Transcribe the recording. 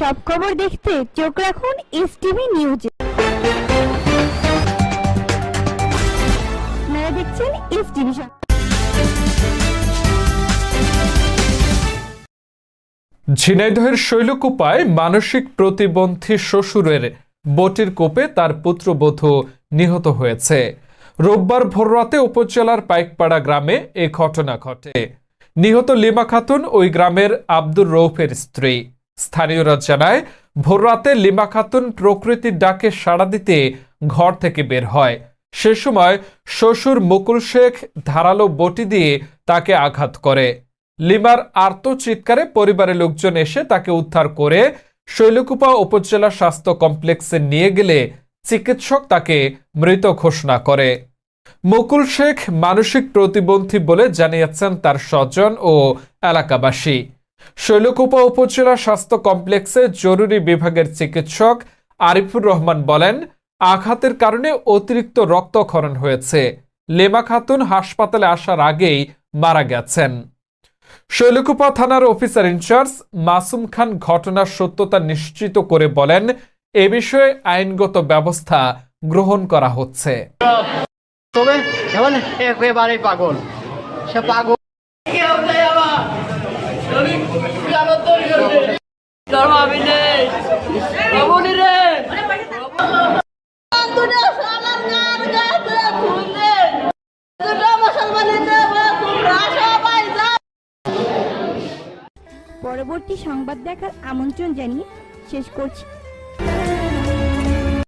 সব খবর দেখতে চোখ রাখুন এস টিভি নিউজে দেখছেন এস টিভি ঝিনাইদহের শৈলকুপায় মানসিক প্রতিবন্ধী শ্বশুরের বটির কোপে তার পুত্রবধূ নিহত হয়েছে। রোববার ভোররাতে উপজেলার পাইকপাড়া গ্রামে এ ঘটনা ঘটে। নিহত লিমা খাতুন ওই গ্রামের আব্দুর রৌফের স্ত্রী। স্থানীয়রা জানায় ভোররাতে লিমা খাতুন প্রকৃতির ডাকে সাড়া দিতে ঘর থেকে বের হয়। সে সময় শ্বশুর মুকুল শেখ ধারালো বটি দিয়ে তাকে আঘাত করে। লিমার আর্ত চিৎকারে পরিবারের লোকজন এসে তাকে উদ্ধার করে শৈলকুপা উপজেলা স্বাস্থ্য কমপ্লেক্সে নিয়ে গেলে চিকিৎসক তাকে মৃত ঘোষণা করে। মুকুল শেখ মানসিক প্রতিবন্ধী বলে জানিয়েছেন তার স্বজন ও এলাকাবাসী। শৈলকুপা উপজেলা স্বাস্থ্য কমপ্লেক্সে জরুরি বিভাগের চিকিৎসক আরিফুর রহমান বলেন, আঘাতের কারণে অতিরিক্ত রক্তক্ষরণ হয়েছে। লেমা খাতুন হাসপাতালে আসার আগেই মারা গেছেন। শৈলকুপা থানার অফিসার ইনচার্জ মাসুম খান ঘটনার সত্যতা নিশ্চিত করে বলেন, এ বিষয়ে আইনগত ব্যবস্থা গ্রহণ করা হচ্ছে। তবে একেবারে পাগল। সে পাগল। পরবর্তী সংবাদ দেখার আমন্ত্রণ জানিয়ে শেষ করছি।